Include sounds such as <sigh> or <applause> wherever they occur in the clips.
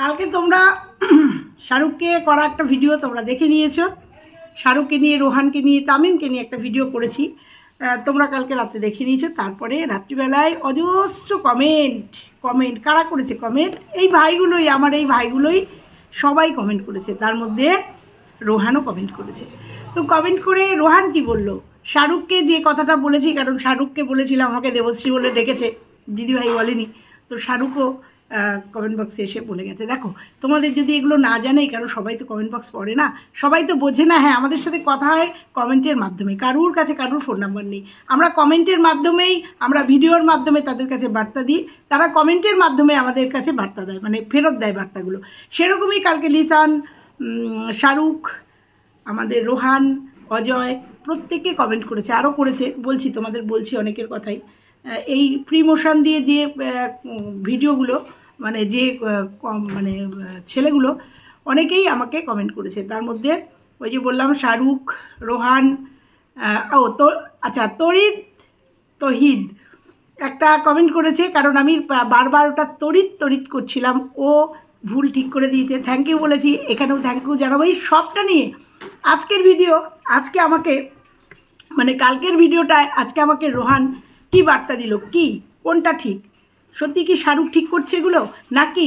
কালকে তোমরা শাহরুখকে করা একটা ভিডিও তোমরা দেখে নিয়েছো। শাহরুখকে নিয়ে, রোহানকে নিয়ে, তামিমকে নিয়ে একটা ভিডিও করেছি। তোমরা কালকে রাতে দেখে নিয়েছো। তারপরে রাত্রিবেলায় অজস্র কমেন্ট কমেন্ট কারা করেছে কমেন্ট এই ভাইগুলোই, আমার এই ভাইগুলোই সবাই কমেন্ট করেছে। তার মধ্যে রোহানও কমেন্ট করেছে। তো কমেন্ট করে রোহান কি বলল? শাহরুখকে যে কথাটা বলেছি, কারণ শাহরুখকে বলেছিলাম, আমাকে দেবশ্রী বলে ডেকেছে। দিদিভাই বলেনি। তো শাহরুখও কমেন্ট বক্সে এসে বলে গেছে। দেখো, তোমাদের যদি এগুলো না জানেই, কারণ সবাই তো কমেন্ট বক্স পড়ে না, সবাই তো বোঝে না হ্যাঁ আমাদের সাথে কথা হয় কমেন্টের মাধ্যমে। কারুর কাছে কারুর ফোন নাম্বার নেই। আমরা কমেন্টের মাধ্যমেই, আমরা ভিডিওর মাধ্যমে তাদের কাছে বার্তা দিই। তারা কমেন্টের মাধ্যমে আমাদের কাছে বার্তা দেয় মানে ফেরত দেয় বার্তাগুলো। সেরকমই কালকে লিসান শাহরুখ, আমাদের রোহান, অজয়, প্রত্যেকে কমেন্ট করেছে আরও করেছে। বলছি, তোমাদের বলছি অনেকের কথাই। এই ফ্রি মোশন দিয়ে যে ভিডিওগুলো মানে যে মানে ছেলেগুলো, অনেকেই আমাকে কমেন্ট করেছে। তার মধ্যে ওই যে বললাম, শাহরুখ, রোহান ও তো আচ্ছা তরিদ তহিদ একটা কমেন্ট করেছে, কারণ আমি বারবার ওটা তড়িৎ তড়িৎ করছিলাম। ও ভুল ঠিক করে দিয়েছে। থ্যাংক ইউ বলেছি। এখানেও থ্যাংক ইউ জানাব। এই সবটা নিয়ে আজকের ভিডিও আজকে আমাকে মানে কালকের ভিডিওটায় আজকে আমাকে রোহান কি বার্তা দিল? কি? কোনটা ঠিক? সত্যি কি শাহরুখ ঠিক করছে এগুলো? নাকি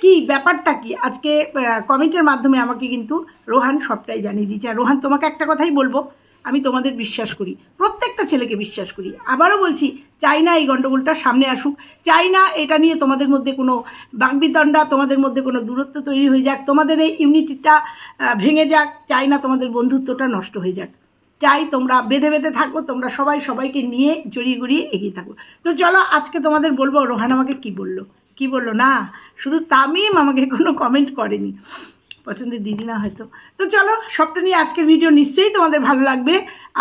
কি ব্যাপারটা কি? আজকে কমেন্টের মাধ্যমে আমাকে কিন্তু রোহান সবটাই জানিয়ে দিয়েছে। আর রোহান, তোমাকে একটা কথাই বলব, আমি তোমাদের বিশ্বাস করি, প্রত্যেকটা ছেলেকে বিশ্বাস করি। আবারও বলছি চাই না এই গণ্ডগোলটা সামনে আসুক। চাই না এটা নিয়ে তোমাদের মধ্যে কোনো বাগবিতণ্ডা, তোমাদের মধ্যে কোনো দূরত্ব তৈরি হয়ে যাক। তোমাদের এই ইউনিটিটা ভেঙে যাক। চাই না তোমাদের বন্ধুত্বটা নষ্ট হয়ে যাক। চাই তোমরা বেঁধে বেঁধে থাকো, তোমরা সবাই সবাইকে নিয়ে জড়িয়ে গড়িয়ে এগিয়ে থাকো। তো চলো আজকে তোমাদের বলব, রোহান আমাকে কি বলল? কি বলল? না, শুধু তামিম আমাকে কোনো কমেন্ট করেনি। পছন্দের দিদি না হয়তো। তো চলো, সবটা নিয়ে আজকের ভিডিও নিশ্চয়ই তোমাদের ভালো লাগবে।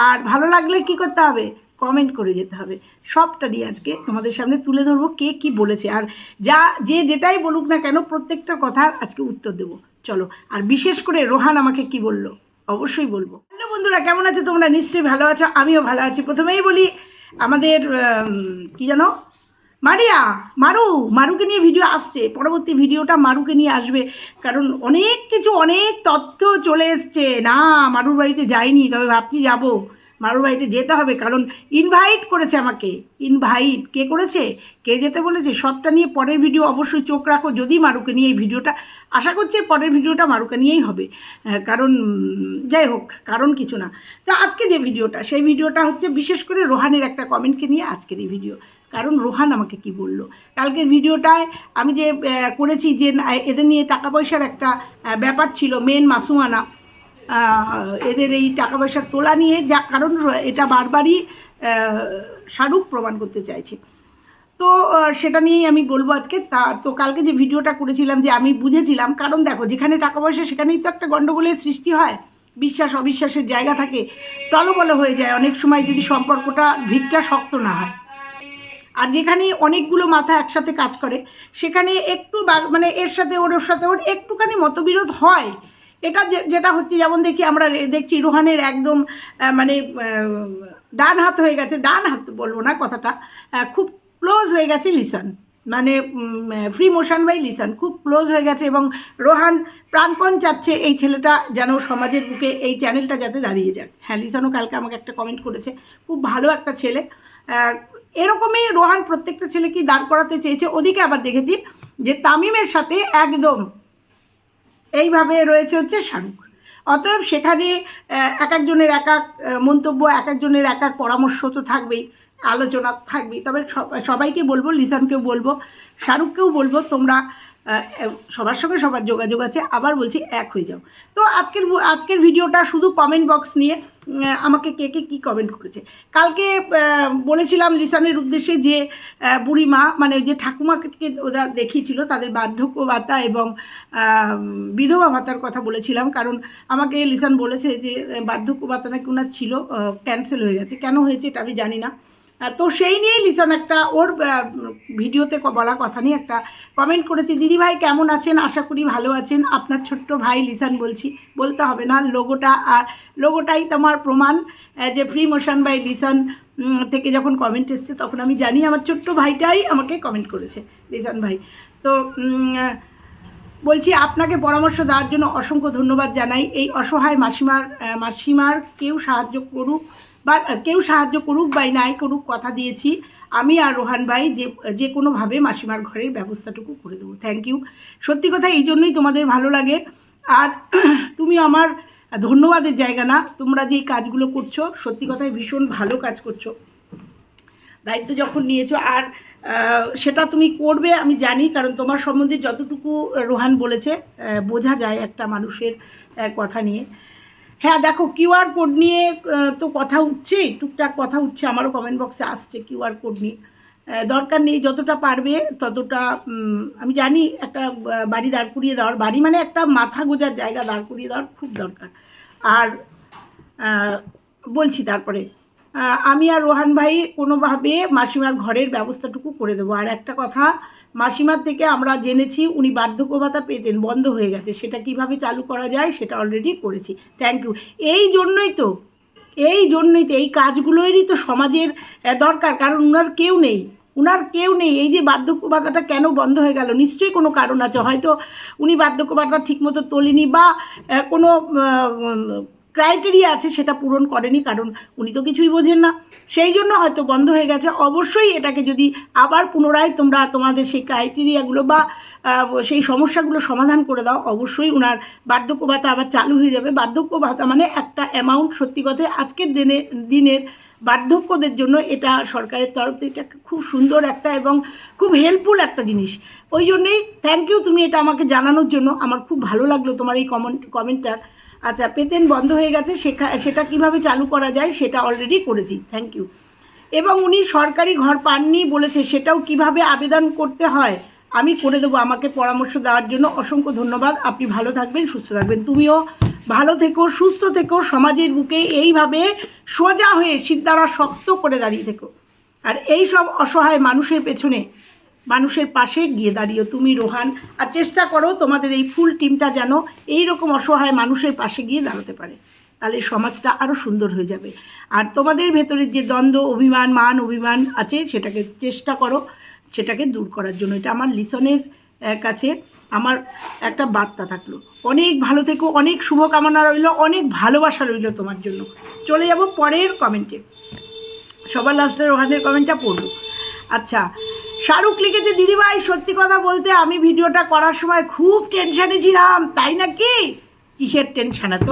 আর ভালো লাগলে কি করতে হবে? কমেন্ট করে যেতে হবে। সবটা নিয়ে আজকে তোমাদের সামনে তুলে ধরবো কে কি বলেছে। আর যা, যে যেটাই বলুক না কেন, প্রত্যেকটা কথার আজকে উত্তর দেবো। চলো, আর বিশেষ করে রোহান আমাকে কি বলল? অবশ্যই বলব। হ্যালো বন্ধুরা, কেমন আছো তোমরা? নিশ্চয়ই ভালো আছো, আমিও ভালো আছি। প্রথমেই বলি, আমাদের কি জানো? মারিয়া, মারু, মারুকে নিয়ে ভিডিও আসছে। পরবর্তী ভিডিওটা মারুকে নিয়ে আসবে। কারণ অনেক কিছু, অনেক তথ্য চলে এসছে। না, মারুর বাড়িতে যাইনি, তবে ভাবছি যাব। মারুর বাড়িতে যেতে হবে, কারণ ইনভাইট করেছে আমাকে। ইনভাইট কে করেছে? কে যেতে বলেছে? সবটা নিয়ে পরের ভিডিও অবশ্যই চোখ রাখো, যদি মারুকে নিয়ে এই ভিডিওটা আশা করছি পরের ভিডিওটা মারুকে নিয়েই হবে। কারণ যাই হোক, কারণ কিছু না। তো আজকে যে ভিডিওটা সেই ভিডিওটা হচ্ছে বিশেষ করে রোহানের একটা কমেন্টকে নিয়ে আজকের এই ভিডিও কারণ রোহান আমাকে কি বলল? কালকের ভিডিওটায় আমি যে করেছি যে, এদের নিয়ে টাকা পয়সার একটা ব্যাপার ছিল মেন মাসুমানা এদের এই টাকা পয়সা তোলা নিয়ে যা কারণ এটা বারবারই শাহরুখ প্রমাণ করতে চাইছে। তো সেটা নিয়েই আমি বলব আজকে। তা, তো কালকে যে ভিডিওটা করেছিলাম যে আমি বুঝেছিলাম, কারণ দেখো, যেখানে টাকা পয়সা সেখানেই তো একটা গণ্ডগোলের সৃষ্টি হয়। বিশ্বাস, অবিশ্বাসের জায়গা থাকে। টলবল হয়ে যায় অনেক সময় যদি সম্পর্কটা ভিতটা শক্ত না হয়। আর যেখানে অনেকগুলো মাথা একসাথে কাজ করে, সেখানে একটু মানে এর সাথে ওর সাথে ওর একটুখানি মতবিরোধ হয়। এটা যেটা হচ্ছে, যেমন দেখি আমরা দেখছি রোহানের একদম মানে ডান হাত হয়ে গেছে, ডান হাত বলব না কথাটা খুব ক্লোজ হয়ে গেছে লিসান মানে ফ্রি মোশন বাই লিসান, খুব ক্লোজ হয়ে গেছে এবং রোহান প্রাণপণ চাচ্ছে এই ছেলেটা যেন সমাজের বুকে এই চ্যানেলটা যাতে দাঁড়িয়ে যাক। হ্যাঁ লিসানও কালকে আমাকে একটা কমেন্ট করেছে, খুব ভালো একটা ছেলে। এরকমই রোহান প্রত্যেকটা ছেলেকেই দাঁড় করাতে চেয়েছে। ওদিকে আবার দেখেছি যে তামিমের সাথে একদম এইভাবে রয়েছে হচ্ছে শাহরুখ অতএব সেখানে এক একজনের এক এক মন্তব্য, এক একজনের এক এক পরামর্শ তো থাকবেই, আলোচনা থাকবেই। তবে সবাইকে বলব, লিসানকেও বলব, শাহরুখকেও বলব, তোমরা সবার সঙ্গে সবার যোগাযোগ আছে। আবার বলছি, এক হয়ে যাও। তো আজকের আজকের ভিডিওটা শুধু কমেন্ট বক্স নিয়ে আমাকে কে কে কী কমেন্ট করেছে। কালকে বলেছিলাম লিসানের উদ্দেশ্যে যে বুড়ি মা মানে যে ঠাকুমাকে ওরা দেখিয়েছিল, তাদের বার্ধক্য ভাতা এবং বিধবা ভাতার কথা বলেছিলাম। কারণ আমাকে লিসান বলেছে যে বার্ধক্য ভাতা নাকি ওনার ছিল ক্যান্সেল হয়ে গেছে। কেন হয়েছে এটা আমি জানি না। তো সেই নিয়েই লিসান একটা, ওর ভিডিওতে বলা কথা নিয়ে একটা কমেন্ট করেছে, দিদি ভাই কেমন আছেন? আশা করি ভালো আছেন। আপনার ছোট্ট ভাই লিসান বলছি, বলতে হবে না, লোগোটা আর লোগোটাই তোমার প্রমাণ যে ফ্রি মোশন বাই লিসান থেকে যখন কমেন্ট এসছে, তখন আমি জানি আমার ছোট্ট ভাইটাই আমাকে কমেন্ট করেছে লিসান ভাই। তো বলছি আপনাকে পরামর্শ দেওয়ার জন্য অসংখ্য ধন্যবাদ জানাই। এই অসহায় মাসিমার মাসিমার কেউ সাহায্য করুক বা কেউ সাহায্য করুক বা নাই করুক কথা দিয়েছি, আমি আর রোহান ভাই যে যে কোনোভাবে মাসিমার ঘরের ব্যবস্থাটুকু করে দেবো। থ্যাংক ইউ সত্যি কথা এই জন্যই তোমাদের ভালো লাগে। আর <clears throat> তুমি আমার ধন্যবাদের জায়গা না, তোমরা যেই কাজগুলো করছ, সত্যি কথাই ভীষণ ভালো কাজ করছ। দায়িত্ব যখন নিয়েছো, আর সেটা তুমি করবে আমি জানি, কারণ তোমার সম্বন্ধে যতটুকু রোহান বলেছে বোঝা যায় একটা মানুষের কথা নিয়ে। হ্যাঁ দেখো কিউআর কোড নিয়ে তো কথা উঠছে, টুকটাক কথা উঠছে, আমারও কমেন্ট বক্সে আসছে কিউআর কোড নিয়ে। দরকার নেই, যতটা পারবে ততটা আমি জানি একটা বাড়ি দাঁড় করিয়ে দেওয়ার, বাড়ি মানে একটা মাথা গোজার জায়গা দাঁড় করিয়ে দেওয়ার খুব দরকার। আর বলছি তারপরে আমি আর রোহান ভাই কোনোভাবে মাসিমার ঘরের ব্যবস্থাটুকু করে দেবো। আর একটা কথা মাসিমার থেকে আমরা জেনেছি উনি বার্ধক্য ভাতা পেতেন, বন্ধ হয়ে গেছে। সেটা কীভাবে চালু করা যায় সেটা অলরেডি করেছি। থ্যাংক ইউ এই জন্যই তো, এই জন্যই তো, এই কাজগুলোরই তো সমাজের দরকার, কারণ উনার কেউ নেই। উনার কেউ নেই। এই যে বার্ধক্য ভাতাটা কেন বন্ধ হয়ে গেল, নিশ্চয়ই কোনো কারণ আছে। হয়তো উনি বার্ধক্য ভাতা ঠিকমতো তোলেনি বা কোনো ক্রাইটেরিয়া আছে সেটা পূরণ করেনি, কারণ উনি তো কিছুই বোঝেন না। সেই জন্য হয়তো বন্ধ হয়ে গেছে। অবশ্যই এটাকে যদি আবার পুনরায় তোমরা তোমাদের সেই ক্রাইটেরিয়াগুলো বা সেই সমস্যাগুলো সমাধান করে দাও, অবশ্যই ওনার বার্ধক্য ভাতা আবার চালু হয়ে যাবে। বার্ধক্য ভাতা মানে একটা অ্যামাউন্ট সত্যি কথায় আজকের দিনে, দিনের বার্ধক্যদের জন্য এটা সরকারের তরফ থেকে খুব সুন্দর একটা এবং খুব হেল্পফুল একটা জিনিস। ওই জন্যই থ্যাংক ইউ তুমি এটা আমাকে জানানোর জন্য। আমার খুব ভালো লাগল তোমার এই কমেন্ট কমেন্টটা আচ্ছা পেতেন বন্ধ হয়ে গেছে শেখা সেটা কীভাবে চালু করা যায় সেটা অলরেডি করেছি থ্যাংক ইউ এবং উনি সরকারি ঘর পাননি বলেছে, সেটাও কীভাবে আবেদন করতে হয়, আমি করে দেবো, আমাকে পরামর্শ দেওয়ার জন্য অসংখ্য ধন্যবাদ, আপনি ভালো থাকবেন, সুস্থ থাকবেন, তুমিও ভালো থেকো, সুস্থ থেকো, সমাজের বুকে এইভাবে সোজা হয়ে সিদ্ধারা শক্ত করে দাঁড়িয়ে থেকো। আর এই সব অসহায় মানুষের পেছনে মানুষের পাশে গিয়ে দাঁড়িয়ে। তুমি রোহান, আর চেষ্টা করো তোমাদের এই ফুল টিমটা যেন এই রকম অসহায় মানুষের পাশে গিয়ে দাঁড়াতে পারে। তাহলে সমাজটা আরও সুন্দর হয়ে যাবে। আর তোমাদের ভেতরের যে দ্বন্দ্ব, অভিমান, মান, অভিমান আছে, সেটাকে চেষ্টা করো, সেটাকে দূর করার জন্য। এটা আমার লিসনের কাছে আমার একটা বার্তা থাকল। অনেক ভালো থেকো, অনেক শুভকামনা রইল, অনেক ভালোবাসা রইল তোমার জন্য। চলে যাব পরের কমেন্টে সবার লাস্টের ওখানের কমেন্টটা পড়ব। আচ্ছা শাহরুখ লিখেছে, দিদিভাই, সত্যি কথা বলতে আমি ভিডিওটা করার সময় খুব টেনশানে ছিলাম, তাই নাকি কিসের টেনশান এত?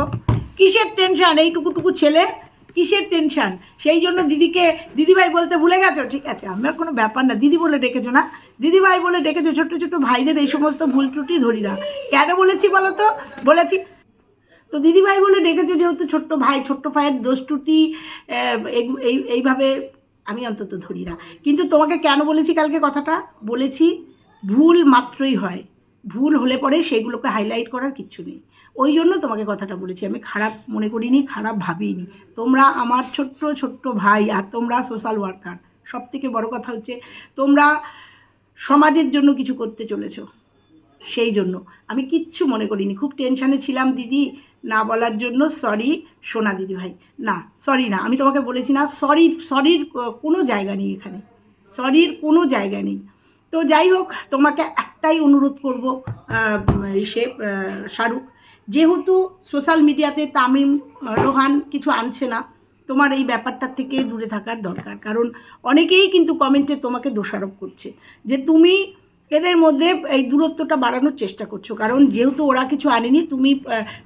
কিসের টেনশান এইটুকুটুকু ছেলে, কিসের টেনশান সেই জন্য দিদিকে, দিদিভাই বলতে ভুলে গেছো? ঠিক আছে আমার কোনো ব্যাপার না, দিদি বলে ডেকেছো না? দিদিভাই বলে ডেকেছো, ছোট্ট ছোট্ট ভাইদের এই সমস্ত ভুল ত্রুটি ধরি না। কেন বলেছি বলো তো? বলেছি, তো দিদিভাই বলে ডেকেছো যেহেতু ছোট্ট ভাই, ছোট্ট ভাইয়ের দোষ ত্রুটি এই- এই, এইভাবে আমি অন্তত ধরি না। কিন্তু তোমাকে কেন বলেছি কালকে কথাটা? বলেছি ভুল মাত্রই হয়। ভুল হলে পরে সেইগুলোকে হাইলাইট করার কিচ্ছু নেই। ওই জন্য তোমাকে কথাটা বলেছি। আমি খারাপ মনে করিনি, খারাপ ভাবিনি। তোমরা আমার ছোট্ট ছোট্ট ভাই আর তোমরা সোশ্যাল ওয়ার্কার সব থেকে বড় কথা হচ্ছে তোমরা সমাজের জন্য কিছু করতে চলেছো। সেই জন্য। আমি কিচ্ছু মনে করিনি। খুব টেনশানে ছিলাম দিদি। না বলার জন্য সরি সোনা দিদি ভাই। না সরি না, আমি তোমাকে বলেছি না সরি সরির কোনো জায়গা নেই এখানে। সরির কোনো জায়গা নেই। তো যাই হোক, তোমাকে একটাই অনুরোধ করব সে শাহরুখ। যেহেতু সোশ্যাল মিডিয়াতে তামিম, রোহান কিছু আনছে না, তোমার এই ব্যাপারটার থেকে দূরে থাকার দরকার। কারণ অনেকেই কিন্তু কমেন্টে তোমাকে দোষারোপ করছে। যে তুমি এদের মধ্যে এই দূরত্বটা বাড়ানোর চেষ্টা করছ। কারণ যেহেতু ওরা কিছু আনেনি, তুমি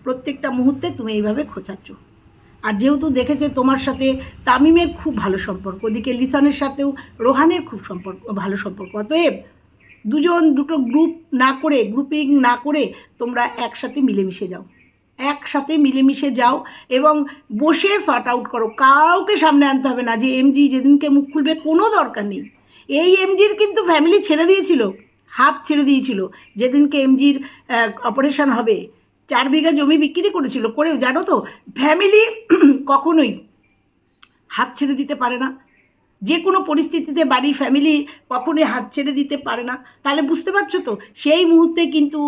প্রত্যেকটা মুহূর্তে তুমি এইভাবে খোঁচাচ্ছ। আর যেহেতু দেখেছে তোমার সাথে তামিমের খুব ভালো সম্পর্ক, ওদিকে লিসানের সাথেও রোহানের খুব সম্পর্ক, ভালো সম্পর্ক। অতএব দুজন, দুটো গ্রুপ না করে গ্রুপিং না করে তোমরা একসাথে মিলেমিশে যাও। একসাথে মিলেমিশে যাও এবং বসে শর্ট আউট করো। কাউকে সামনে আনতে হবে না যে এমজি যেদিনকে মুখ খুলবে, কোনো দরকার নেই। এই এমজির কিন্তু ফ্যামিলি ছেড়ে দিয়েছিল। হাত ছেড়ে দিয়েছিল। যেদিনকে এমজির অপারেশন হবে, চার বিঘা জমি বিক্রি করেছিল, করেও জানো তো ফ্যামিলি <clears throat> কখনোই হাত ছেড়ে দিতে পারে না। যে কোনো পরিস্থিতিতে বাড়ির ফ্যামিলি কখনোই হাত ছেড়ে দিতে পারে না। তাহলে বুঝতে পারছ তো, সেই মুহূর্তে কিন্তু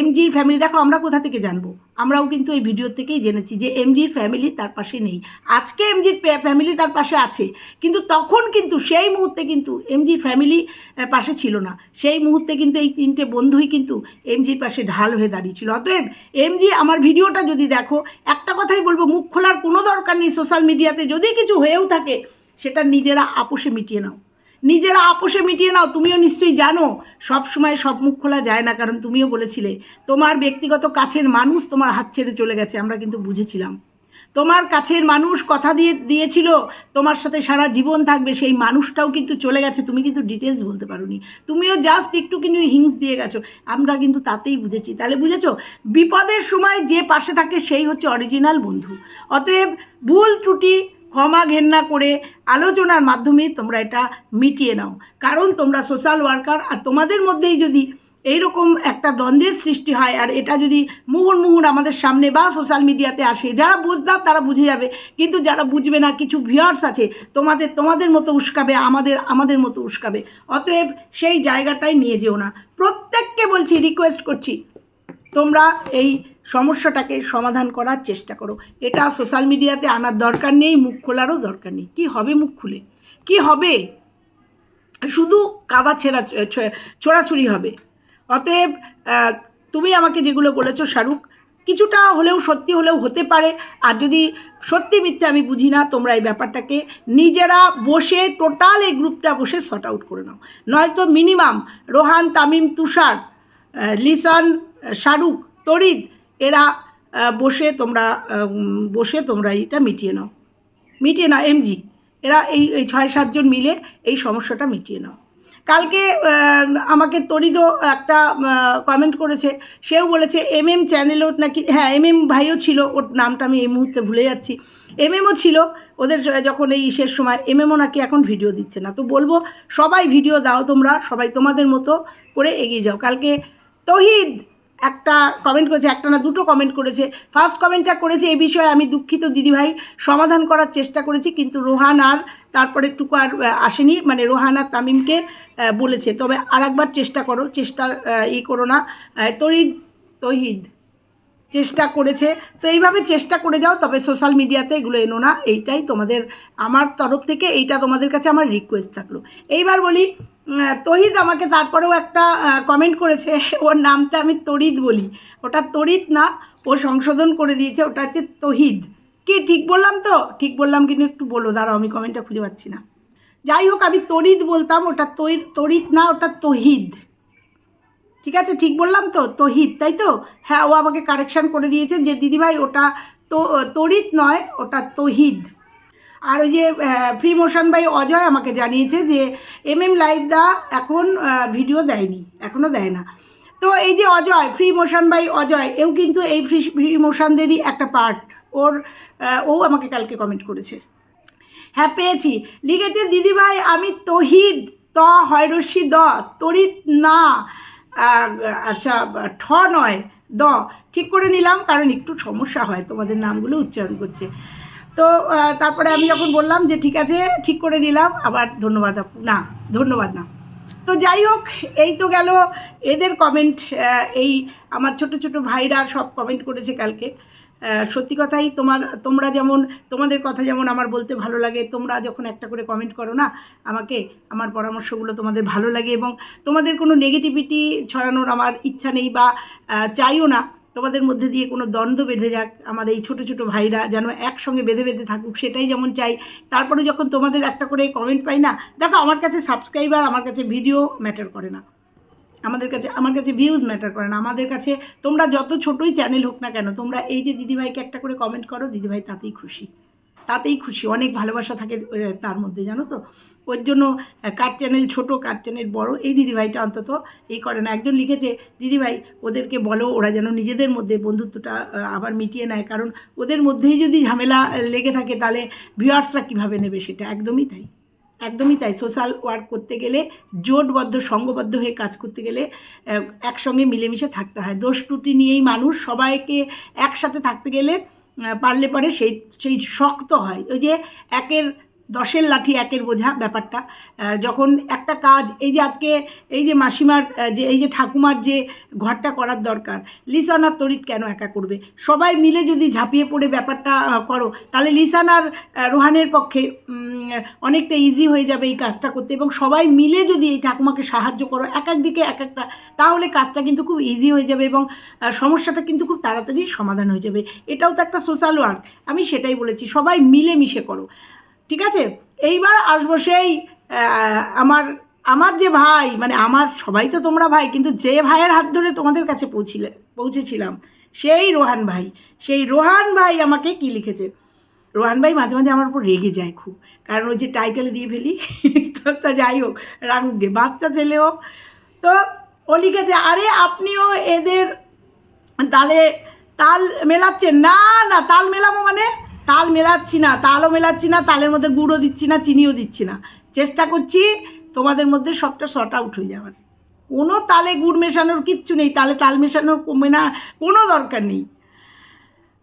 এমজির ফ্যামিলি দেখো আমরা কোথা থেকে জানব? আমরাও কিন্তু এই ভিডিও থেকেই জেনেছি যে এমজির ফ্যামিলি তার পাশে নেই। আজকে এমজির ফ্যামিলি তার পাশে আছে। কিন্তু তখন কিন্তু সেই মুহূর্তে কিন্তু এমজির ফ্যামিলি পাশে ছিল না। সেই মুহূর্তে কিন্তু এই তিনটে বন্ধুই কিন্তু এমজির পাশে ঢাল হয়ে দাঁড়িয়েছিল। অতএব এমজি আমার ভিডিওটা যদি দেখো, একটা কথাই বলব, মুখ খোলার কোনো দরকার নেই সোশ্যাল মিডিয়াতে যদি কিছু হয়েও থাকে, সেটা নিজেরা আপোষে মিটিয়ে নাও। নিজেরা আপোষে মিটিয়ে নাও, তুমিও নিশ্চয়ই জানো, সব সময় সব মুখ খোলা যায় না, কারণ তুমিও বলেছিলে, তোমার ব্যক্তিগত কাছের মানুষ তোমার হাত ছেড়ে চলে গেছে, আমরা কিন্তু বুঝেছিলাম। তোমার কাছের মানুষ কথা দিয়ে, দিয়েছিল, তোমার সাথে সারা জীবন থাকবে, সেই মানুষটাও কিন্তু চলে গেছে, তুমি কিন্তু ডিটেলস বলতে পারোনি। তুমিও জাস্ট একটু কিন্তু হিংস দিয়ে গেছো, আমরা কিন্তু তাতেই বুঝেছি। তাহলে বুঝেছ, বিপদের সময় যে পাশে থাকে, সেই হচ্ছে অরিজিনাল বন্ধু। অতএব ভুল ত্রুটি ক্ষমা ঘেন্না করে আলোচনার মাধ্যমে তোমরা এটা মিটিয়ে নাও। কারণ তোমরা সোশ্যাল ওয়ার্কার আর তোমাদের মধ্যেই যদি এইরকম একটা দ্বন্দ্বের সৃষ্টি হয় আর এটা যদি মুহুর মুহুর আমাদের সামনে বা সোশ্যাল মিডিয়াতে আসে, যারা বুঝদার তারা বুঝে যাবে। কিন্তু যারা বুঝবে না, কিছু ভিউয়ার্স আছে, তোমাদের তোমাদের মতো উস্কাবে, আমাদের আমাদের মতো উস্কাবে। অতএব সেই জায়গাটাই নিয়ে যেও না। প্রত্যেককে বলছি রিকোয়েস্ট করছি তোমরা এই সমস্যাটাকে সমাধান করার চেষ্টা করো। এটা সোশ্যাল মিডিয়াতে আনার দরকার নেই, মুখ খোলারও দরকার নেই। কী হবে মুখ খুলে? কি হবে? শুধু কাদা ছেঁড়া, ছ- ছোড়াছুড়ি হবে। অতএব তুমি আমাকে যেগুলো বলেছ শাহরুখ, কিছুটা হলেও সত্যি হলেও হতে পারে। আর যদি সত্যি মিথ্যে আমি বুঝি না, তোমরা এই ব্যাপারটাকে নিজেরা বসে টোটাল এই গ্রুপটা বসে শর্ট আউট করে নাও। নয়তো মিনিমাম রোহান, তামিম, তুষার লিসন শাহরুখ তরিদ এরা বসে তোমরা বসে তোমরা এটা মিটিয়ে নাও। মিটিয়ে নাও এমজি এরা এই এই ছয় সাতজন মিলে এই সমস্যাটা মিটিয়ে নাও। কালকে আমাকে তরিদও একটা কমেন্ট করেছে। সেও বলেছে এম এম চ্যানেলও নাকি হ্যাঁ এম এম ভাইও ছিল, ওর নামটা আমি এই মুহূর্তে ভুলে যাচ্ছি। এম এমও ছিল, ওদের যখন এই ইসের সময় এম এমও নাকি এখন ভিডিও দিচ্ছে না। তো বলব, সবাই ভিডিও দাও তোমরা, সবাই তোমাদের মতো করে এগিয়ে যাও। কালকে তহিদ একটা কমেন্ট করেছে, একটা না দুটো কমেন্ট করেছে। ফার্স্ট কমেন্টটা করেছে এই বিষয়ে আমি দুঃখিত দিদিভাই, সমাধান করার চেষ্টা করেছি, কিন্তু রোহান আর তারপরে একটুকু আর আসেনি মানে রোহান আর তামিমকে বলেছে। তবে আর একবার চেষ্টা করো, চেষ্টা ই করো না। তরিদ, তহিদ, চেষ্টা করেছে। তো এইভাবে চেষ্টা করে যাও, তবে সোশ্যাল মিডিয়াতে এগুলো এনো না। এইটাই তোমাদের, আমার তরফ থেকে, এইটা তোমাদের কাছে আমার রিকোয়েস্ট থাকল। এইবার বলি তহিদ আমাকে তারপরেও একটা কমেন্ট করেছে, ওর নামটা আমি তরিদ বলি। ওটা তরিদ না, ও সংশোধন করে দিয়েছে, ওটা হচ্ছে তহিদ কি, ঠিক বললাম তো? ঠিক বললাম কিন্তু একটু বলো, দাঁড়াও, আমি কমেন্টটা খুঁজে পাচ্ছি না। যাই হোক, আমি তরিদ বলতাম, ওটা তৈ- তরিদ না, ওটা তহিদ ঠিক আছে, ঠিক বললাম তো? তহিদ তাই তো? হ্যাঁ ও আমাকে কারেকশান করে দিয়েছে যে, দিদিভাই, ওটা তো, তরিত নয়, ওটা তহিদ আর ওই যে ফ্রি মোশন বাই অজয় আমাকে জানিয়েছে যে এম এম লাইভ দা এখন ভিডিও দেয়নি এখনও দেয় না। তো এই যে Ajay free motion by Ajay, এও কিন্তু এই ফ্রি ফ্রি মোশনদেরই একটা পার্ট ওর ও আমাকে কালকে কমেন্ট করেছে। হ্যাঁ পেয়েছি। লিখেছে দিদিভাই আমি তহিদ, ত হয়রস্যি দ, তরিত না। আচ্ছা ঠ নয়, দ। ঠিক করে নিলাম, কারণ একটু সমস্যা হয়, তোমাদের নামগুলো উচ্চারণ করছে। তো তারপরে আমি যখন বললাম যে ঠিক আছে, ঠিক করে নিলাম, আবার ধন্যবাদ না ধন্যবাদ না। তো যাই হোক, এই তো গেল এদের কমেন্ট এই আমার ছোট ছোট ভাইরা সব কমেন্ট করেছে কালকে। সত্যি কথাই তোমার, তোমরা যেমন, তোমাদের কথা যেমন আমার বলতে ভালো লাগে, তোমরা যখন একটা করে কমেন্ট করো না, আমাকে, আমার পরামর্শগুলো তোমাদের ভালো লাগে এবং তোমাদের কোনো নেগেটিভিটি ছড়ানোর আমার ইচ্ছা নেই বা চাইও না। তোমাদের মধ্যে দিয়ে কোনো দ্বন্দ্ব বেঁধে যাক, আমার এই ছোট ছোট ভাইরা যেন একসঙ্গে বেঁধে বেঁধে থাকুক, সেটাই যেমন চাই। তারপরে যখন তোমাদের একটা করে কমেন্ট পাই না, দেখো আমার কাছে সাবস্ক্রাইবার আমার কাছে ভিডিও ম্যাটার করে না। আমাদের কাছে, আমার কাছে ভিউজ ম্যাটার করে না। আমাদের কাছে তোমরা যত ছোটই চ্যানেল হোক না কেন, তোমরা এই যে দিদিভাইকে একটা করে কমেন্ট করো, দিদিভাই তাতেই খুশি। তাতেই খুশি। অনেক ভালোবাসা থাকে তার মধ্যে, জানো তো? ওর জন্য কার চ্যানেল ছোটো কার চ্যানেল বড়, এই দিদিভাইটা অন্তত এই করে না। একজন লিখেছে, দিদিভাই, ওদেরকে বলো, ওরা যেন নিজেদের মধ্যে বন্ধুত্বটা আবার মিটিয়ে নেয়। কারণ ওদের মধ্যেই যদি ঝামেলা লেগে থাকে, তাহলে ভিউয়ার্সরা কীভাবে নেবে সেটা? একদমই তাই। একদমই তাই। সোশ্যাল ওয়ার্ক করতে গেলে, জোটবদ্ধ, সঙ্গবদ্ধ হয়ে কাজ করতে গেলে একসঙ্গে মিলেমিশে থাকতে হয়। দোষ ত্রুটি নিয়েই মানুষ সবাইকে একসাথে থাকতে গেলে পারলে পরে সেই সেই শক্ত হয়। ওই যে একের দশের লাঠি, একের বোঝা ব্যাপারটা। যখন একটা কাজ, এই যে আজকে, এই যে মাসিমার যে, এই যে ঠাকুমার যে ঘরটা করার দরকার লিসান আর তরিত কেন একা করবে? সবাই মিলে যদি ঝাঁপিয়ে পড়ে ব্যাপারটা করো, তাহলে লিসানার রোহানের পক্ষে অনেকটা ইজি হয়ে যাবে এই কাজটা করতে। এবং সবাই মিলে যদি এই ঠাকুমাকে সাহায্য করো, এক এক দিকে এক একটা, তাহলে কাজটা কিন্তু খুব ইজি হয়ে যাবে এবং সমস্যাটা কিন্তু খুব তাড়াতাড়ি সমাধান হয়ে যাবে। এটাও তো একটা সোশ্যাল ওয়ার্ক আমি সেটাই বলেছি, সবাই মিলে মিশে করো। ঠিক আছে? এইবার আসব সেই আমার আমার যে ভাই মানে আমার সবাই তো তোমরা ভাই, কিন্তু যে ভাইয়ের হাত ধরে তোমাদের কাছে পৌঁছিলে, পৌঁছেছিলাম, সেই রোহান ভাই। সেই রোহান ভাই আমাকে কি লিখেছে? রোহান ভাই মাঝে মাঝে আমার উপর রেগে যায় খুব। কারণ ওই যে টাইটেলে দিয়ে ফেলি, <laughs> তা যাই হোক রাগুক গে। বাচ্চা ছেলেও তো ও লিখেছে, আরে আপনিও এদের তালে, তাল মেলাচ্ছেন? না না, তাল মেলাবো মানে তাল মেলাচ্ছি না তালও মেলাচ্ছি না তালের মধ্যে গুঁড়ো দিচ্ছি না চিনিও দিচ্ছি না। চেষ্টা করছি তোমাদের মধ্যে সবটা শর্ট আউট হয়ে যাওয়ার। কোনো তালে গুড় মেশানোর কিচ্ছু নেই তালে তাল মেশানোর কমে না কোনো দরকার নেই।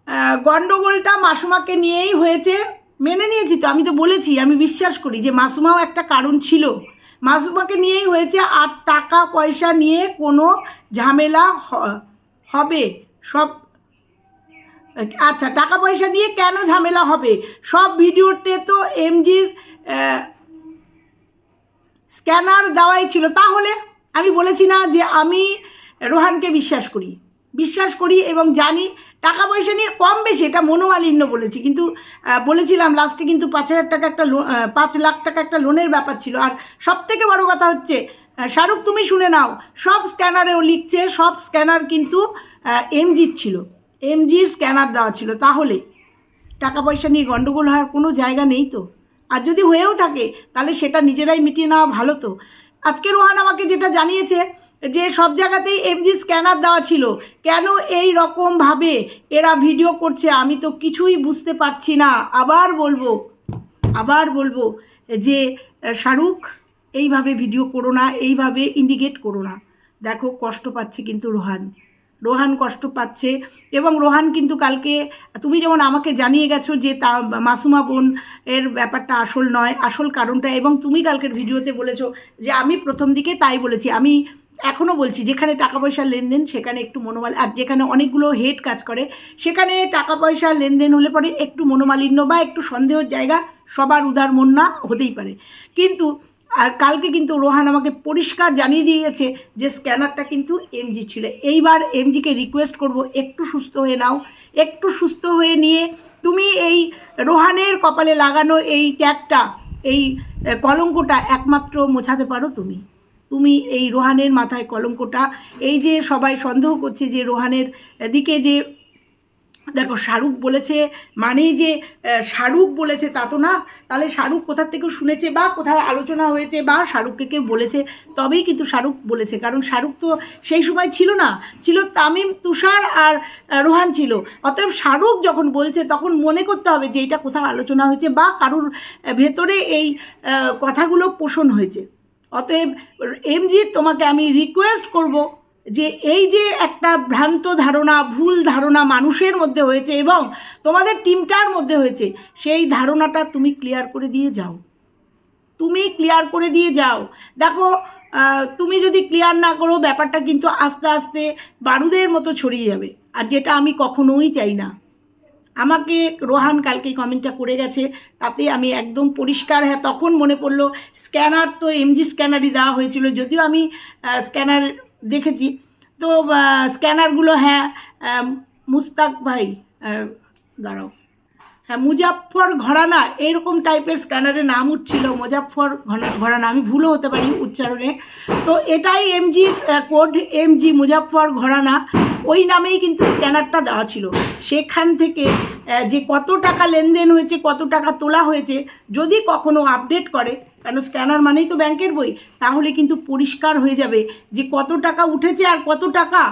আহ, গন্ডগোলটা মাসুমাকে নিয়েই হয়েছে মেনে নিয়েছি তো আমি তো বলেছি আমি বিশ্বাস করি যে মাসুমাও একটা কারণ ছিল। মাসুমাকে নিয়েই হয়েছে আর টাকা পয়সা নিয়ে কোনো ঝামেলা হবে সব আচ্ছা টাকা পয়সা নিয়ে কেন ঝামেলা হবে? সব ভিডিওতে তো এমজির স্ক্যানার দেওয়াই ছিল। তাহলে আমি বলেছি না যে আমি রোহানকে বিশ্বাস করি। বিশ্বাস করি এবং জানি টাকা পয়সা নিয়ে কম বেশি, এটা মনোমালিন্য বলেছি। কিন্তু বলেছিলাম লাস্টে কিন্তু পাঁচ হাজার টাকা একটা লো- পাঁচ লাখ টাকা একটা লোনের ব্যাপার ছিল। আর সব থেকে বড় কথা হচ্ছে শাহরুখ তুমি শুনে নাও, সব স্ক্যানারেও লিখছে, সব স্ক্যানার কিন্তু এমজির ছিল। এমজির স্ক্যানার দেওয়া ছিল, তাহলে টাকা পয়সা নিয়ে গণ্ডগোল হওয়ার কোনো জায়গা নেই তো? আর যদি হয়েও থাকে, তাহলে সেটা নিজেরাই মিটিয়ে নেওয়া ভালো তো? আজকে রোহান আমাকে যেটা জানিয়েছে, যে সব জায়গাতেই এমজি স্ক্যানার দেওয়া ছিল, কেন এই রকমভাবে এরা ভিডিও করছে আমি তো কিছুই বুঝতে পারছি না। আবার বলব আবার বলব যে শাহরুখ, এইভাবে ভিডিও করো না, এইভাবে ইন্ডিকেট করো না। দেখো, কষ্ট পাচ্ছে কিন্তু রোহান। রোহান কষ্ট পাচ্ছে। এবং রোহান কিন্তু কালকে, তুমি যেমন আমাকে জানিয়ে গেছো যে তা মাসুমা বোন এর ব্যাপারটা আসল নয়, আসল কারণটা, এবং তুমি কালকের ভিডিওতে বলেছ যে আমি প্রথম দিকে তাই বলেছি। আমি এখনও বলছি, যেখানে টাকা পয়সার লেনদেন, সেখানে একটু মনোমাল, আর যেখানে অনেকগুলো হেড কাজ করে, সেখানে টাকা পয়সার লেনদেন হলে পরে একটু মনোমালিন্য বা একটু সন্দেহের জায়গা সবার উদার মন না হতেই পারে। কিন্তু আর কালকে কিন্তু রোহান আমাকে পরিষ্কার জানিয়ে দিয়েছে যে স্ক্যানারটা কিন্তু এমজি ছিল। এইবার এমজিকে রিকোয়েস্ট করব, একটু সুস্থ হয়ে নাও, একটু সুস্থ হয়ে নিয়ে তুমি এই রোহানের কপালে লাগানো এই ট্যাগটা, এই কলঙ্কটা একমাত্র মোছাতে পারো তুমি। তুমি এই রোহানের মাথায় কলঙ্কটা, এই যে সবাই সন্দেহ করছে যে রোহানের দিকে যে দেখো, শাহরুখ বলেছে মানেই যে শাহরুখ বলেছে তা তো না। তাহলে শাহরুখ কোথার থেকে শুনেছে বা কোথাও আলোচনা হয়েছে বা শাহরুখকে কেউ বলেছে, তবেই কিন্তু শাহরুখ বলেছে। কারণ শাহরুখ তো সেই সময় ছিল না। ছিল তামিম, তুষার আর রোহান ছিল। অতএব শাহরুখ যখন বলছে, তখন মনে করতে হবে যে এটা কোথাও আলোচনা হয়েছে বা কারুর ভেতরে এই কথাগুলো পোষণ হয়েছে। অতএব এমজি তোমাকে আমি রিকোয়েস্ট করব যে এই যে একটা ভ্রান্ত ধারণা, ভুল ধারণা মানুষের মধ্যে হয়েছে এবং তোমাদের টিমটার মধ্যে হয়েছে, সেই ধারণাটা তুমি ক্লিয়ার করে দিয়ে যাও। তুমি ক্লিয়ার করে দিয়ে যাও। দেখো তুমি যদি ক্লিয়ার না করো, ব্যাপারটা কিন্তু আস্তে আস্তে বারুদের মতো ছড়িয়ে যাবে। আর যেটা আমি কখনোই চাই না। আমাকে রোহান কালকে কমেন্টটা করে গেছে, তাতে আমি একদম পরিষ্কার হ্যাঁ তখন মনে পড়ল, স্ক্যানার তো এমজি স্ক্যানারই দেওয়া হয়েছিল। যদিও আমি স্ক্যানার দেখেছি। তো স্ক্যানারগুলো হ্যাঁ মুস্তাক ভাই দাঁড়াও। হ্যাঁ মুজাফর ঘরানা, এরকম টাইপের স্ক্যানারে নাম উঠছিল মুজাফর ঘরানা, আমি ভুলও হতে পারি উচ্চারণে। তো, এটাই এমজি কোড এমজি মুজাফর ঘরানা, ওই নামেই কিন্তু স্ক্যানারটা দেওয়া ছিল। সেখান থেকে যে কত টাকা লেনদেন হয়েছে, কত টাকা তোলা হয়েছে, যদি কখনো আপডেট করে কেন স্ক্যানার মানেই তো ব্যাংকের বই। তাহলে কিন্তু পরিষ্কার হয়ে যাবে যে কত টাকা উঠেছে আর কত টাকা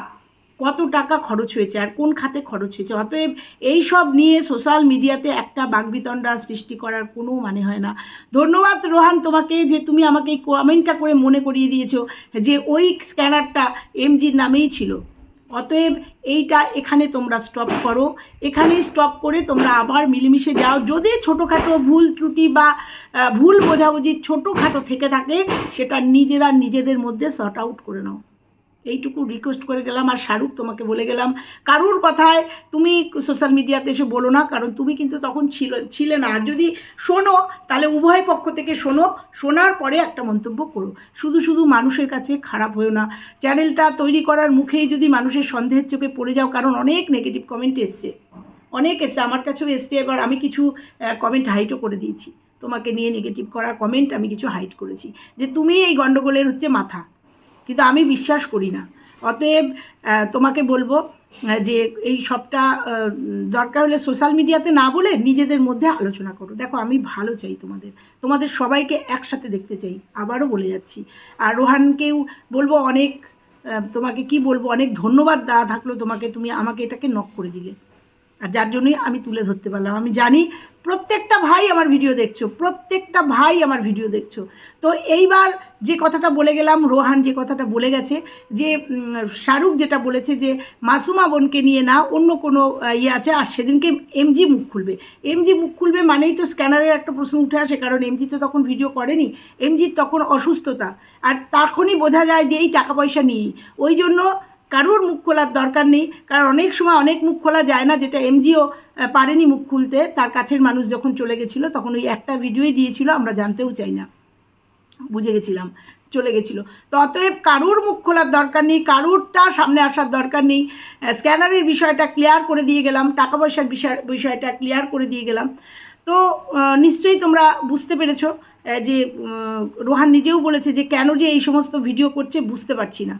কত টাকা খরচ হয়েছে আর কোন খাতে খরচ হয়েছে। অতএব এই সব নিয়ে সোশ্যাল মিডিয়াতে একটা বাগবিতণ্ডা সৃষ্টি করার কোনো মানে হয় না। ধন্যবাদ রোহান তোমাকে যে তুমি আমাকে এই কমেন্টটা করে মনে করিয়ে দিয়েছ যে ওই স্ক্যানারটা এমজির নামেই ছিল। অতএব এইটা এখানে তোমরা স্টপ করো। এখানে স্টপ করে তোমরা আবার মিলেমিশে যাও। যদি ছোটোখাটো ভুল ত্রুটি বা ভুল বোঝাবুঝি ছোটোখাটো থেকে থাকে, সেটা নিজেরা নিজেদের মধ্যে শর্ট আউট করে নাও। এইটুকু রিকোয়েস্ট করে গেলাম আর শাহরুখ তোমাকে বলে গেলাম। কারুর কথায় তুমি সোশ্যাল মিডিয়াতে এসে বলো না, কারণ তুমি কিন্তু তখন ছিল, ছিলে না। আর যদি শোনো, তাহলে উভয় পক্ষ থেকে শোনো, শোনার পরে একটা মন্তব্য করো। শুধু শুধু মানুষের কাছে খারাপ হয়েও না। চ্যানেলটা তৈরি করার মুখেই যদি মানুষের সন্দেহের চোখে পড়ে যাও, কারণ অনেক নেগেটিভ কমেন্ট এসছে। অনেক এসছে, আমার কাছেও এসছে। এবার আমি কিছু কমেন্ট হাইটও করে দিয়েছি। তোমাকে নিয়ে নেগেটিভ করা কমেন্ট আমি কিছু হাইট করেছি। যে তুমি এই গণ্ডগোলের হচ্ছে মাথা। কিন্তু আমি বিশ্বাস করি না। অতএব তোমাকে বলব যে এই সবটা দরকার হলে সোশ্যাল মিডিয়াতে না বলে নিজেদের মধ্যে আলোচনা করো। দেখো, আমি ভালো চাই তোমাদের। তোমাদের সবাইকে একসাথে দেখতে চাই। আবারও বলে যাচ্ছি। আর রোহানকেও বলব অনেক তোমাকে কি বলব, অনেক ধন্যবাদ দেওয়া থাকল তোমাকে, তুমি আমাকে এটাকে নক করে দিলে। আর যার জন্যই আমি তুলে ধরতে পারলাম। আমি জানি প্রত্যেকটা ভাই আমার ভিডিও দেখছ, প্রত্যেকটা ভাই আমার ভিডিও দেখছ। তো এইবার যে কথাটা বলে গেলাম, রোহান যে কথাটা বলে গেছে, যে শাহরুখ যেটা বলেছে যে, মাসুমা বোনকে নিয়ে না অন্য কোনো ইয়ে আছে, আর সেদিনকে এমজি মুখ খুলবে। এমজি মুখ খুলবে মানেই তো স্ক্যানারের একটা প্রশ্ন উঠে আসে, কারণ এমজি তো তখন ভিডিও করেনি। এমজির তখন অসুস্থতা। আর তখনই বোঝা যায় যে এই টাকা পয়সা নিয়েই। ওই জন্য কারোর মুখ খোলার দরকার নেই, কারণ অনেক সময় অনেক মুখ খোলা যায় না, যেটা এমজিও পারেনি মুখ খুলতে। তার কাছের মানুষ যখন চলে গেছিল, তখন ওই একটা ভিডিওই দিয়েছিল, আমরা জানতেও চাই না। বুঝে গেছিলাম, চলে গেছিল। তো অতএব কারুর মুখ খোলার দরকার নেই, কারুরটা সামনে আসার দরকার নেই। স্ক্যানারের বিষয়টা ক্লিয়ার করে দিয়ে গেলাম, টাকা পয়সার বিষয়, বিষয়টা ক্লিয়ার করে দিয়ে গেলাম। তো নিশ্চয়ই তোমরা বুঝতে পেরেছ যে রোহান নিজেও বলেছে যে, কেন যে এই সমস্ত ভিডিও করছে বুঝতে পারছি না।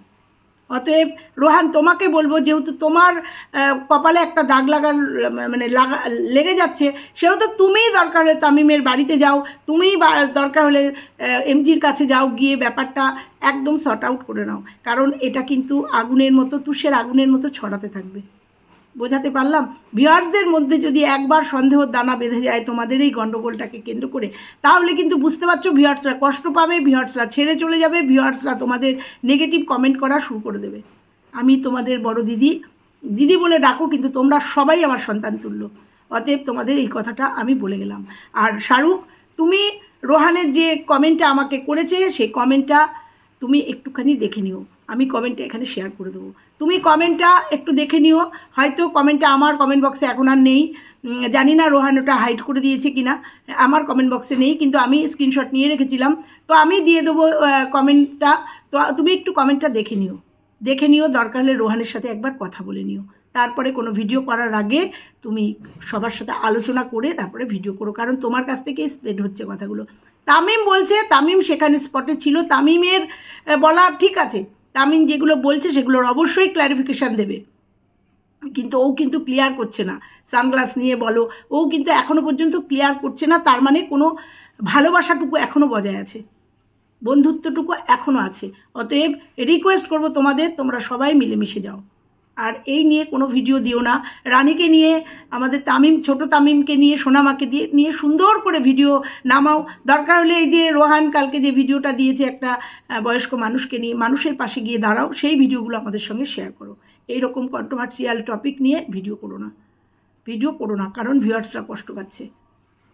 অতএব রোহান, তোমাকে বলব, যেহেতু তোমার কপালে একটা দাগ লাগার মানে লাগা, লেগে যাচ্ছে, সেহেতু তুমিই দরকার হলে তামিমের বাড়িতে যাও, তুমিই দরকার হলে এমজির কাছে যাও, গিয়ে ব্যাপারটা একদম শর্ট আউট করে নাও। কারণ এটা কিন্তু আগুনের মতো, তুষের আগুনের মতো ছড়াতে থাকবে। বোঝাতে পারলাম। ভিউয়ার্সদের মধ্যে যদি একবার সন্দেহর দানা বেঁধে যায় তোমাদের এই গণ্ডগোলটাকে কেন্দ্র করে, তাহলে কিন্তু বুঝতে পারছ ভিউয়ার্সরা কষ্ট পাবে, ভিউয়ার্সরা ছেড়ে চলে যাবে, ভিউয়ার্সরা তোমাদের নেগেটিভ কমেন্ট করা শুরু করে দেবে। আমি তোমাদের বড় দিদি দিদি বলে ডাকো, কিন্তু তোমরা সবাই আমার সন্তান তুল্য। অতএব তোমাদের এই কথাটা আমি বলে গেলাম। আর শাহরুখ, তুমি রোহানের যে কমেন্টটা আমাকে করেছে, সেই কমেন্টটা তুমি একটুখানি দেখে নিও। আমি কমেন্টটা এখানে শেয়ার করে দেবো। তুমি কমেন্টটা একটু দেখে নিও, হয়তো কমেন্টটা আমার কমেন্ট বক্সে এখন আর নেই। জানি না রোহান ওটা হাইড করে দিয়েছে কি না আমার কমেন্ট বক্সে নেই, কিন্তু আমি স্ক্রিনশট নিয়ে রেখেছিলাম। তো আমি দিয়ে দেবো কমেন্টটা তো তুমি একটু কমেন্টটা দেখে নিও। দেখে নিও, দরকার হলে রোহানের সাথে একবার কথা বলে নিও। তারপরে কোনো ভিডিও করার আগে তুমি সবার সাথে আলোচনা করে তারপরে ভিডিও করো, কারণ তোমার কাছ থেকেই স্প্রেড হচ্ছে কথাগুলো। তামিম বলছে, তামিম সেখানে স্পটে ছিল। তামিমের বলা ঠিক আছে। তামিম যেগুলো বলছে সেগুলোর অবশ্যই ক্ল্যারিফিকেশান দেবে। কিন্তু ও কিন্তু ক্লিয়ার করছে না। সানগ্লাস নিয়ে বলো, ও কিন্তু এখনও পর্যন্ত ক্লিয়ার করছে না, তার মানে কোনো ভালোবাসাটুকু এখনও বজায় আছে। বন্ধুত্বটুকু এখনও আছে। অতএব রিকোয়েস্ট করব তোমাদের, তোমরা সবাই মিলেমিশে যাও। আর এই নিয়ে কোনো ভিডিও দিও না। রানীকে নিয়ে, আমাদের তামিম, ছোট তামিমকে নিয়ে, সোনামাকে দিয়ে, নিয়ে সুন্দর করে ভিডিও নামাও। দরকার হলে এই যে রোহান কালকে যে ভিডিওটা দিয়েছে একটা বয়স্ক মানুষকে নিয়ে, মানুষের পাশে গিয়ে দাঁড়াও, সেই ভিডিওগুলো আমাদের সঙ্গে শেয়ার করো। এই রকম কন্ট্রোভার্সিয়াল টপিক নিয়ে ভিডিও করো না। ভিডিও করো না, কারণ ভিউয়ার্সরা কষ্ট পাচ্ছে।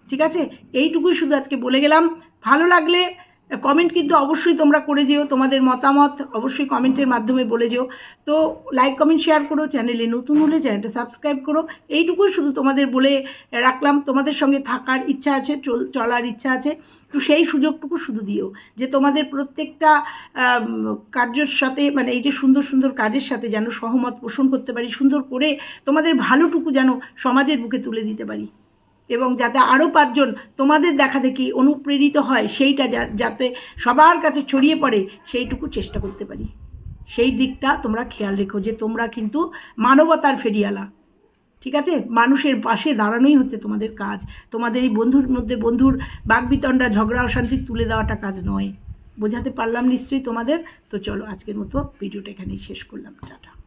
ঠিক আছে? এইটুকুই শুধু আজকে বলে গেলাম। ভালো লাগলে কমেন্ট কিন্তু অবশ্যই তোমরা করে যেও, তোমাদের মতামত অবশ্যই কমেন্টের মাধ্যমে বলে যেও। তো লাইক কমেন্ট শেয়ার করো চ্যানেলে নতুন হলে চ্যানেলটা সাবস্ক্রাইব করো। এইটুকুই শুধু তোমাদের বলে রাখলাম, তোমাদের সঙ্গে থাকার ইচ্ছা আছে, চল চলার ইচ্ছা আছে। তো সেই সুযোগটুকু শুধু দিও, যে তোমাদের প্রত্যেকটা কার্যের সাথে মানে এই যে সুন্দর সুন্দর কাজের সাথে যেন সহমত পোষণ করতে পারি, সুন্দর করে তোমাদের ভালোটুকু যেন সমাজের বুকে তুলে দিতে পারি। এবং যাতে আরও পাঁচজন তোমাদের দেখা দেখি অনুপ্রেরিত হয়, সেইটা যাতে সবার কাছে ছড়িয়ে পড়ে, সেইটুকু চেষ্টা করতে পারি। সেই দিকটা তোমরা খেয়াল রেখো যে তোমরা কিন্তু মানবতার ফেরিয়ালা। ঠিক আছে? মানুষের পাশে দাঁড়ানোই হচ্ছে তোমাদের কাজ। তোমাদের এই বন্ধুর মধ্যে বন্ধুর বাগবিতণ্ডা, ঝগড়া, অশান্তি তুলে দেওয়াটা কাজ নয়। বোঝাতে পারলাম নিশ্চয়ই তোমাদের? তো চলো আজকের মতো ভিডিওটা এখানেই শেষ করলাম। টাটা।